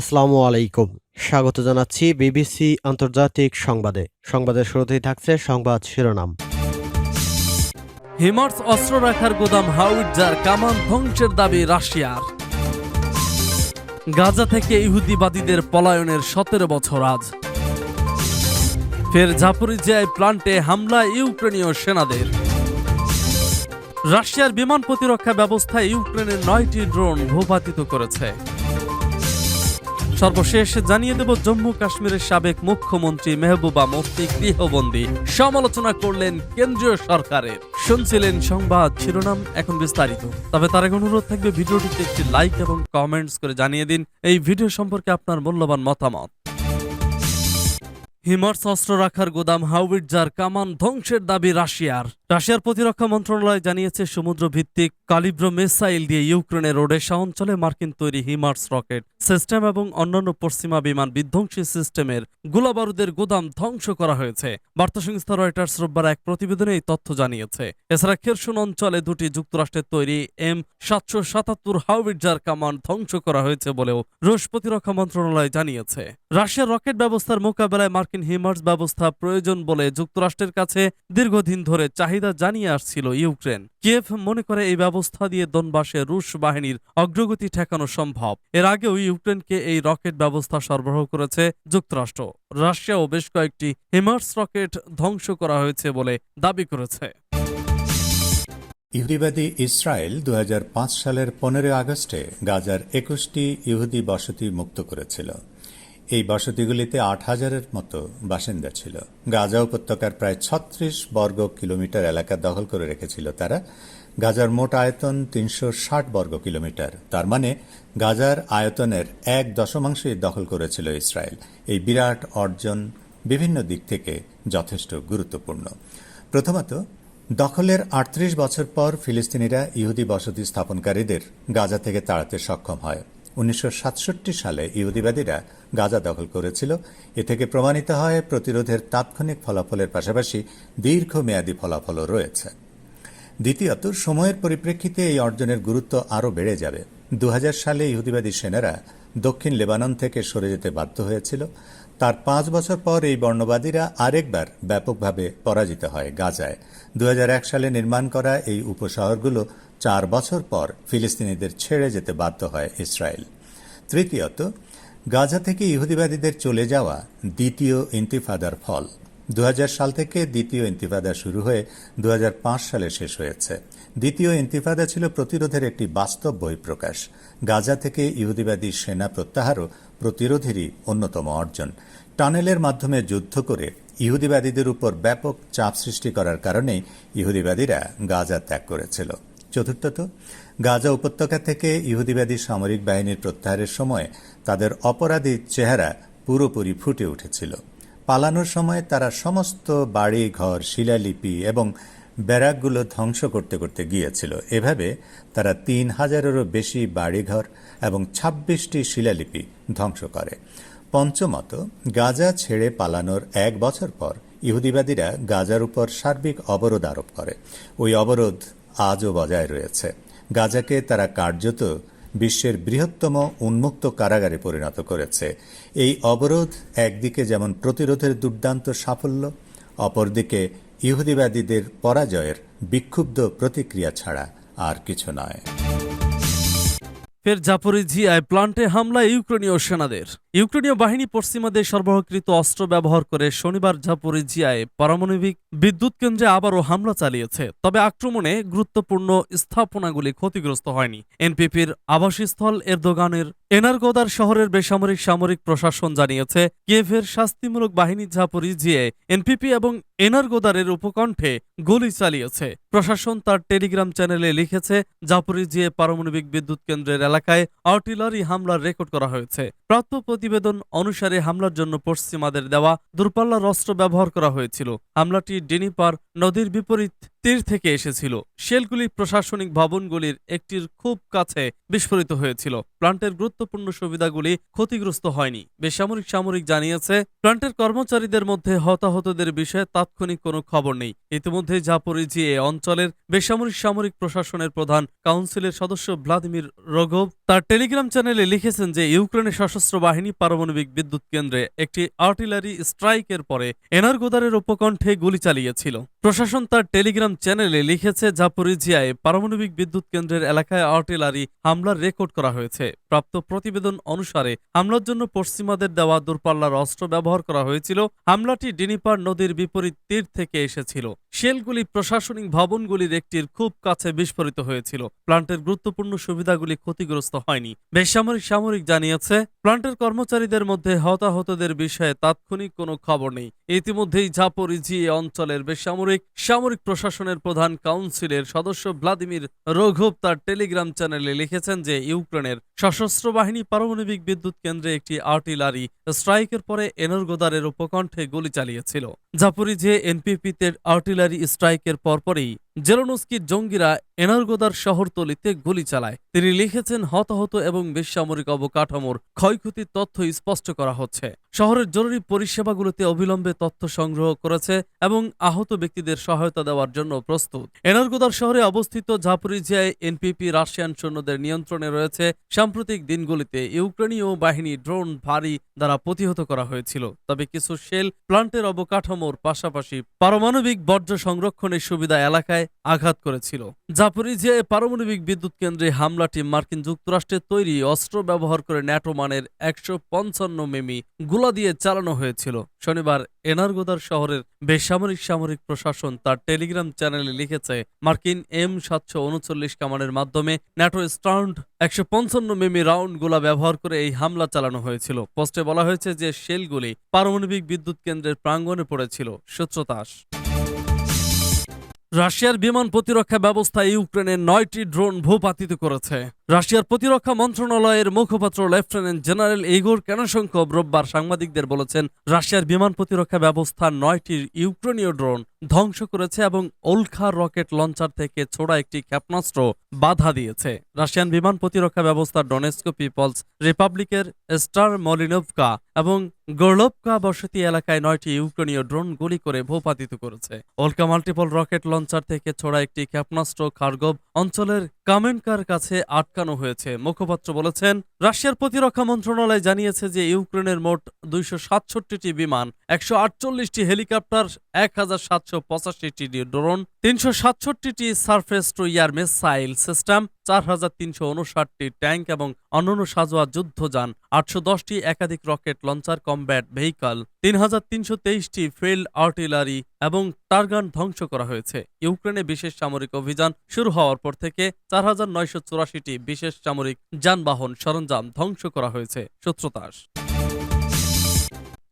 আসসালামু আলাইকুম। স্বাগত জানাচ্ছি বিবিসি আন্তর্জাতিক সংবাদে। সংবাদের শুরুতেই থাকছে সংবাদ শিরোনাম। হিমার্স অস্ত্র রাখার গোদাম হাউইটজার কামান ধ্বংসের দাবি রাশিয়ার। গাজা থেকে ইহুদিবাদীদের পলায়নের সতেরো বছর আজ। ফের জাপরিজিয়ায় প্লান্টে হামলা ইউক্রেনীয় সেনাদের। রাশিয়ার বিমান প্রতিরক্ষা ব্যবস্থা ইউক্রেনের নয়টি ড্রোন ভূপাতিত করেছে। সর্বশেষ জানিয়ে দেব জম্মু কাশ্মীরের সাবেক মুখ্যমন্ত্রী মেহবুবা মুফতি গৃহবন্দী। সমালোচনা করলেন কেন্দ্রীয় সরকারের। শুনছিলেন সংবাদ শিরোনাম, এখন বিস্তারিত। তবে তার এক অনুরোধ থাকবে ভিডিওটিতে একটি লাইক এবং কমেন্টস করে জানিয়ে দিন। এই ভিডিও সম্পর্কে আপনার মূল্যবান মতামত। হিমার্স অস্ত্র রাখার গোদাম হাউইটজার কামান ধ্বংসের দাবি রাশিয়ার। রাশিয়ার প্রতিরক্ষা মন্ত্রণালয় জানিয়েছে সমুদ্র ভিত্তিক কালিব্র মিসাইল দিয়ে ইউক্রেনের ওডেশা অঞ্চলে মার্কিন তৈরি হিমার্স রকেট সিস্টেম এবং অন্যান্য পশ্চিমা বিমান বিধ্বংসী সিস্টেমের গোলাবারুদের গোদাম ধ্বংস করা হয়েছে। বার্তা সংস্থা রয়টার্স রোববার এক প্রতিবেদনে এই তথ্য জানিয়েছে। এছাড়া খেরসুন অঞ্চলে দুটি যুক্তরাষ্ট্রের তৈরি এম সাতশো সাতাত্তর হাউইটজার কামান ধ্বংস করা হয়েছে বলেও রুশ প্রতিরক্ষা মন্ত্রণালয় জানিয়েছে। রাশিয়ার রকেট ব্যবস্থার মোকাবেলায় মার্কিন হিমার্স ব্যবস্থা প্রয়োজন বলে যুক্তরাষ্ট্রের কাছে দীর্ঘদিন ধরে চাহিদা জানিয়ে আসছিল ইউক্রেন। কিয়েভ মনে করে এই ব্যবস্থা দিয়ে দনবাসে রুশ বাহিনীর অগ্রগতি ঠেকানো সম্ভব। এর আগেও ইউক্রেনকে এই রকেট ব্যবস্থা সরবরাহ করেছে যুক্তরাষ্ট্র। রাশিয়াও বেশ কয়েকটি হিমার্স রকেট ধ্বংস করা হয়েছে বলে দাবি করেছে। ইহুদিবাদী ইসরায়েল দু হাজার পাঁচ সালের পনেরোই আগস্টে গাজার একুশটি ইহুদি বসতি মুক্ত করেছিল। এই বসতিগুলিতে আট হাজারের মতো বাসিন্দা ছিল। গাজা উপত্যকার প্রায় ছত্রিশ বর্গ কিলোমিটার এলাকা দখল করে রেখেছিল তারা। গাজার মোট আয়তন তিনশো ষাট বর্গ কিলোমিটার। তার মানে গাজার আয়তনের এক দশমাংশই দখল করেছিল ইসরায়েল। এই বিরাট অর্জন বিভিন্ন দিক থেকে যথেষ্ট গুরুত্বপূর্ণ। প্রথমত, দখলের আটত্রিশ বছর পর ফিলিস্তিনিরা ইহুদি বসতি স্থাপনকারীদের গাজা থেকে তাড়াতে সক্ষম হয়। উনিশশো সাতষট্টি সালে ইহুদিবাদীরা গাজা দখল করেছিল। এ থেকে প্রমাণিত হয়, প্রতিরোধের তাৎক্ষণিক ফলাফলের পাশাপাশি দীর্ঘমেয়াদী ফলাফলও রয়েছে। দ্বিতীয়ত, সময়ের পরিপ্রেক্ষিতে এই অর্জনের গুরুত্ব আরও বেড়ে যাবে। দু হাজার সালে ইহুদিবাদী সেনারা দক্ষিণ লেবানন থেকে সরে যেতে বাধ্য হয়েছিল। তার পাঁচ বছর পর এই বর্ণবাদীরা আরেকবার ব্যাপকভাবে পরাজিত হয় গাজায়। দু হাজার এক সালে নির্মাণ করা এই উপশহরগুলো চার বছর পর ফিলিস্তিনিদের ছেড়ে যেতে বাধ্য হয় ইসরায়েল। তৃতীয়ত গাজা থেকে ইহুদিবাদীদের চলে যাওয়া দ্বিতীয় ইন্তিফাদার ফল। দু হাজার সাল থেকে দ্বিতীয় ইন্তিফাদা শুরু হয়ে দু হাজার পাঁচ সালে শেষ হয়েছে। দ্বিতীয় ইন্তিফাদা ছিল প্রতিরোধের একটি বাস্তব বহিঃপ্রকাশ। গাজা থেকে ইহুদিবাদী সেনা প্রত্যাহারও প্রতিরোধেরই অন্যতম অর্জন। টানেলের মাধ্যমে যুদ্ধ করে ইহুদিবাদীদের উপর ব্যাপক চাপ সৃষ্টি করার কারণেই ইহুদিবাদীরা গাজা ত্যাগ করেছিল। চতুর্থত, গাজা উপত্যকা থেকে ইহুদিবাদী সামরিক বাহিনীর প্রত্যাহারের সময় তাদের অপরাধী চেহারা পুরোপুরি ফুটে উঠেছিল। পালানোর সময় তারা সমস্ত বাড়ি, ঘর, শিলালিপি এবং ব্যারাকগুলো ধ্বংস করতে করতে গিয়েছিল। এভাবে তারা তিন হাজারেরও বেশি বাড়িঘর এবং ছাব্বিশটি শিলালিপি ধ্বংস করে। পঞ্চমত, গাজা ছেড়ে পালানোর এক বছর পর ইহুদিবাদীরা গাজার উপর সার্বিক অবরোধ আরোপ করে। ওই অবরোধ আজও বজায় রয়েছে। গাজাকে তারা কার্যত বিশ্বের বৃহত্তম উন্মুক্ত কারাগারে পরিণত করেছে। এই অবরোধ একদিকে যেমন প্রতিরোধের দুর্দান্ত সাফল্য, অপরদিকে ইহুদিবাদীদের পরাজয়ের বিক্ষুব্ধ প্রতিক্রিয়া ছাড়া আর কিছু নয়। ফের জাপরিজিয়ায় প্লান্টে হামলা ইউক্রেনীয় সেনাদের। ইউক্রেনীয় বাহিনী পশ্চিমাদের সরবরাহকৃত অস্ত্র ব্যবহার করে শনিবার জাপরিজিয়ায় পারমাণবিক বিদ্যুৎ কেন্দ্রে আবারও হামলা চালিয়েছে, তবে আক্রমণে গুরুত্বপূর্ণ স্থাপনাগুলি ক্ষতিগ্রস্ত হয়নি। এনপিপির আবাসস্থল এরদোগানের এনারগোদার শহরের বেসামরিক সামরিক প্রশাসন জানিয়েছে, কিয়েভের শাস্তিমূলক বাহিনী জাপরিজিয়ে এনপিপি এবং এনারগোদারের উপকণ্ঠে গুলি চালিয়েছে। প্রশাসন তার টেলিগ্রাম চ্যানেলে লিখেছে জাপরিজিয়ে পারমাণবিক বিদ্যুৎ কেন্দ্রের এলাকায় আর্টিলারি হামলার রেকর্ড করা হয়েছে। প্রাপ্ত প্রতিবেদন অনুসারে হামলার জন্য পশ্চিমাদের দেওয়া দূরপাল্লার অস্ত্র ব্যবহার করা হয়েছিল। হামলাটি ডেনিপার নদীর বিপরীত তীর থেকে এসেছিল। শেলগুলি প্রশাসনিক ভবনগুলির একটির খুব কাছে বিস্ফোরিত হয়েছিল। প্লান্টের গুরুত্বপূর্ণ সুবিধাগুলি ক্ষতিগ্রস্ত হয়নি। বেসামরিক সামরিক জানিয়েছে, প্লান্টের কর্মচারীদের মধ্যে হতাহতদের বিষয়ে তাৎক্ষণিক কোনো খবর নেই। ইতিমধ্যে জাপরিজি এ অঞ্চলের বেসামরিক সামরিক প্রশাসনের প্রধান কাউন্সিলের সদস্য ভ্লাদিমির রোগভ তার টেলিগ্রাম চ্যানেলে লিখেছেন যে, ইউক্রেনের সশস্ত্র বাহিনী পারমাণবিক বিদ্যুৎ কেন্দ্রে একটি আর্টিলারি স্ট্রাইকের পরে এনারগোদারের উপকণ্ঠে গুলি চালিয়েছিল। প্রশাসন তার টেলিগ্রাম চ্যানেলে লিখেছে, জাপরিজিয়ায় পারমাণবিক বিদ্যুৎ কেন্দ্রের এলাকায় আর্টিলারি হামলার রেকর্ড করা হয়েছে। প্রাপ্ত প্রতিবেদন অনুসারে, হামলার জন্য পশ্চিমাদের দেওয়া দূরপাল্লার অস্ত্র ব্যবহার করা হয়েছিল। হামলাটি ডিনিপার নদীর বিপরীত তীর থেকে এসেছিল। শেলগুলি প্রশাসনিক ভবনগুলির একটির খুব কাছে বিস্ফোরিত হয়েছিল। প্লান্টের গুরুত্বপূর্ণ সুবিধাগুলি ক্ষতিগ্রস্ত হয়নি। বেসামরিক সামরিক জানিয়েছে, প্লান্টের কর্মচারীদের মধ্যে হতাহতদের বিষয়ে তাৎক্ষণিক কোনো খবর নেই। ইতিমধ্যেই ঝাপরিজি এ অঞ্চলের বেসামরিক, সামরিক প্রশাসনের প্রধান কাউন্সিলের সদস্য ভ্লাদিমির রঘব তার টেলিগ্রাম চ্যানেলে লিখেছেন যে, ইউক্রেনের সশস্ত্র বাহিনী পারমাণবিক বিদ্যুৎ কেন্দ্রে একটি আর্টিলারি স্ট্রাইকের পরে এনর্গোদারের উপকণ্ঠে গুলি চালিয়েছিল। জাপরিজে এনপিপিতে আর্টিলারি স্ট্রাইকের পরপরই জেলোনস্কির জঙ্গিরা এনারগোদার শহরতলিতে গুলি চালায়। তিনি লিখেছেন, হতাহত এবং বেসামরিক অবকাঠামোর ক্ষয়ক্ষতির তথ্য স্পষ্ট করা হচ্ছে। শহরের জরুরি পরিষেবাগুলোতে অবিলম্বে তথ্য সংগ্রহ করেছে এবং আহত ব্যক্তিদের সহায়তা দেওয়ার জন্য প্রস্তুত। এনারগোদার শহরে অবস্থিত ঝাপরিজিয়ায় এনপিপি রাশিয়ান সৈন্যদের নিয়ন্ত্রণে রয়েছে সাম্প্রতিক দিনগুলিতে ইউক্রেনীয় বাহিনী ড্রোন ভারী দ্বারা প্রতিহত করা হয়েছিল। তবে কিছু শেল প্লান্টের অবকাঠামোর পাশাপাশি পারমাণবিক বর্জ্য সংরক্ষণের সুবিধা এলাকায় আঘাত করেছিল। জাপরিজিয়ায় পারমাণবিক বিদ্যুৎ কেন্দ্রে হামলাটি মার্কিন যুক্তরাষ্ট্রের তৈরি অস্ত্র ব্যবহার করে ন্যাটো মানের একশো পঞ্চান্ন মেমি গুলা দিয়ে চালানো হয়েছিল। শনিবার এনারগোদার শহরের বেসামরিক সামরিক প্রশাসন তার টেলিগ্রাম চ্যানেলে লিখেছে, মার্কিন এম সাতশো উনচল্লিশ কামানের মাধ্যমে ন্যাটো স্টাউন্ড একশো পঞ্চান্ন মেমি রাউন্ড গোলা ব্যবহার করে এই হামলা চালানো হয়েছিল। পোস্টে বলা হয়েছে যে শেলগুলি পারমাণবিক বিদ্যুৎ কেন্দ্রের প্রাঙ্গণে পড়েছিল। সূত্রতাস রাশিয়ার বিমান প্রতিরক্ষা ব্যবস্থা ইউক্রেনে নয়টি ড্রোন ভূপাতিত করেছে। রাশিয়ার প্রতিরক্ষা মন্ত্রণালয়ের মুখপাত্র লেফটেন্যান্ট জেনারেল ইগোর কেনসংখ্য রোববার সাংবাদিকদের বলেছেন, রাশিয়ার বিমান প্রতিরক্ষা ব্যবস্থা নয়টি ইউক্রেনীয় ড্রোন ধ্বংস করেছে এবং ওলখা রকেট লঞ্চার থেকে ছোড়া একটি ক্ষেপণাস্ত্র বাধা দিয়েছে। রাশিয়ান বিমান প্রতিরক্ষা ব্যবস্থা ডোনেস্কো পিপলস রিপাবলিকের স্টার মলিনোভকা এবং গোলোভকা বসতি এলাকায় নয়টি ইউক্রেনীয় ড্রোন গুলি করে ভূপাতিত করেছে। ওলকা মাল্টিপল রকেট লঞ্চার থেকে ছোড়া একটি ক্ষেপণাস্ত্র খার্গব অঞ্চলের কামেনকার কাছে আটকানো হয়েছে। মুখপাত্র বলেছেন, রাশিয়ার প্রতিরক্ষা মন্ত্রণালয় জানিয়েছে যে ইউক্রেনের মোট দুইশো সাতষট্টিটি বিমান, একশো আটচল্লিশটি হেলিকপ্টার এক হাজার সাতশো পঁচাশিটি ড্রোন, তিনশো সাতষট্টিটি surface to air missile system চার হাজার তিনশো উনষাটটি ট্যাঙ্ক এবং অন্যান্য সাজোয়া যুদ্ধযান আটশো দশটি একাধিক রকেট লঞ্চার কমব্যাট ভেহিকল, তিন হাজার তিনশো তেইশটি ফিল্ড আর্টিলারি এবং টার্গান ধ্বংস করা হয়েছে। ইউক্রেনে বিশেষ সামরিক অভিযান শুরু হওয়ার পর থেকে চার হাজার নয়শো চুরাশিটি বিশেষ সামরিক যানবাহন সরঞ্জাম ধ্বংস করা হয়েছে। সূত্রতাস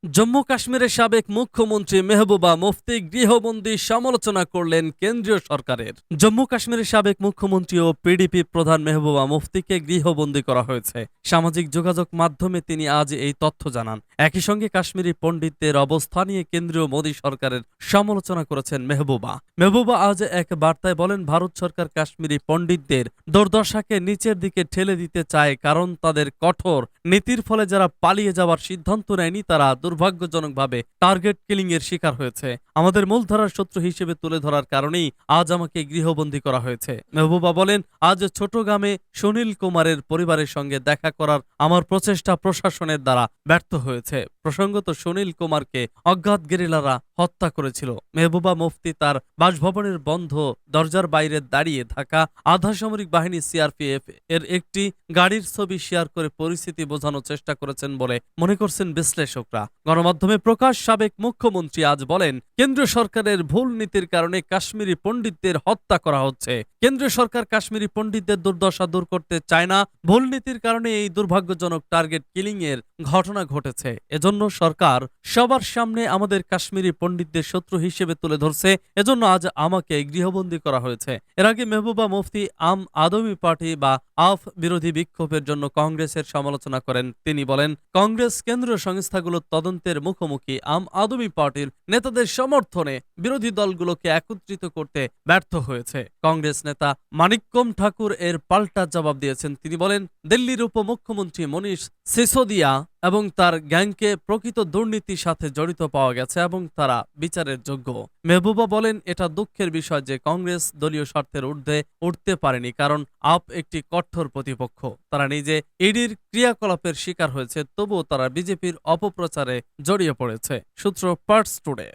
জম্মু কাশ্মীরের সাবেক মুখ্যমন্ত্রী মেহবুবা মুফতি গৃহবন্দী সমালোচনা করলেন কেন্দ্রীয় সরকারের। জম্মু কাশ্মীরের সাবেক মুখ্যমন্ত্রী ও পিডিপি প্রধান মেহবুবা মুফতিকে গৃহবন্দী করা হয়েছে। সামাজিক যোগাযোগ মাধ্যমে তিনি আজ এই তথ্য জানান। একই সঙ্গে কাশ্মীরি পণ্ডিতদের অবস্থা নিয়ে কেন্দ্রীয় মোদী সরকারের সমালোচনা করেছেন মেহবুবা। মেহবুবা আজ এক বার্তায় বলেন, ভারত সরকার কাশ্মীরি পণ্ডিতদের দুর্দশাকে নিচের দিকে ঠেলে দিতে চায় কারণ তাদের কঠোর নীতির ফলে যারা পালিয়ে যাওয়ার সিদ্ধান্ত নেয়নি, তারা দুর্ভাগ্যজনকভাবে টার্গেট কিলিংয়ের শিকার হয়েছে। আমাদের মূলধারার শত্রু হিসেবে তুলে ধরার কারণেই আজ আমাকে গৃহবন্দী করা হয়েছে। মেহবুবা বলেন, আজ ছোটগ্রামে সুনীল কুমারের পরিবারের সঙ্গে দেখা করার আমার প্রচেষ্টা প্রশাসনের দ্বারা ব্যর্থ হয়েছে। প্রসঙ্গত সুনীল কুমারকে অজ্ঞাত গেরিলারা হত্যা করেছিল। মেহবুবা মুফতি তার বাসভবনের বন্ধ দরজার বাইরে দাঁড়িয়ে থাকা আধা সামরিক বাহিনী সিআরপিএফ এর একটি গাড়ির ছবি শেয়ার করে পরিস্থিতি বোঝানোর চেষ্টা করেছেন বলে মনে করছেন বিশ্লেষকরা। গণমাধ্যমে প্রকাশ সাবেক মুখ্যমন্ত্রী আজ বলেন কেন্দ্রীয় সরকারের ভুল নীতির কারণে কাশ্মীরি পণ্ডিতদের হত্যা করা হচ্ছে। কেন্দ্রীয় সরকার কাশ্মীরি পণ্ডিতদের দুর্দশা দূর করতে চায় না। ভুল নীতির কারণে এই দুর্ভাগ্যজনক টার্গেট কিলিং এর ঘটনা ঘটেছে। এজন্য সরকার সবার সামনে আমাদের কাশ্মীরি পণ্ডিতদের শত্রু হিসেবে তুলে ধরছে। এজন্য আজ আমাকে গৃহবন্দী করা হয়েছে। এর আগে মেহবুবা মুফতি আম আদমি পার্টি বা আফ বিরোধী বিক্ষোভের জন্য কংগ্রেসের সমালোচনা করেন। তিনি বলেন, কংগ্রেস কেন্দ্রীয় সংস্থাগুলোর তদন্তের মুখোমুখি আম আদমি পার্টির নেতাদের সমর্থনে বিরোধী দলগুলোকে একত্রিত করতে ব্যর্থ হয়েছে। কংগ্রেস নেতা মানিক্যম ঠাকুর এর পাল্টা জবাব দিয়েছেন। তিনি বলেন, দিল্লির উপমুখ্যমন্ত্রী মনীষ সিসোদিয়া এবং তার গ্যাংকে প্রকৃত দুর্নীতির সাথে জড়িত পাওয়া গেছে এবং তারা বিচারের যোগ্য। মেহবুবা বলেন, এটা দুঃখের বিষয় যে কংগ্রেস দলীয় স্বার্থের ঊর্ধ্বে উঠতে পারেনি, কারণ আপ একটি কঠোর প্রতিপক্ষ। তারা নিজে ইডির ক্রিয়াকলাপের শিকার হয়েছে, তবুও তারা বিজেপির অপপ্রচারে জড়িয়ে পড়েছে। সূত্র পার্টস টুডে।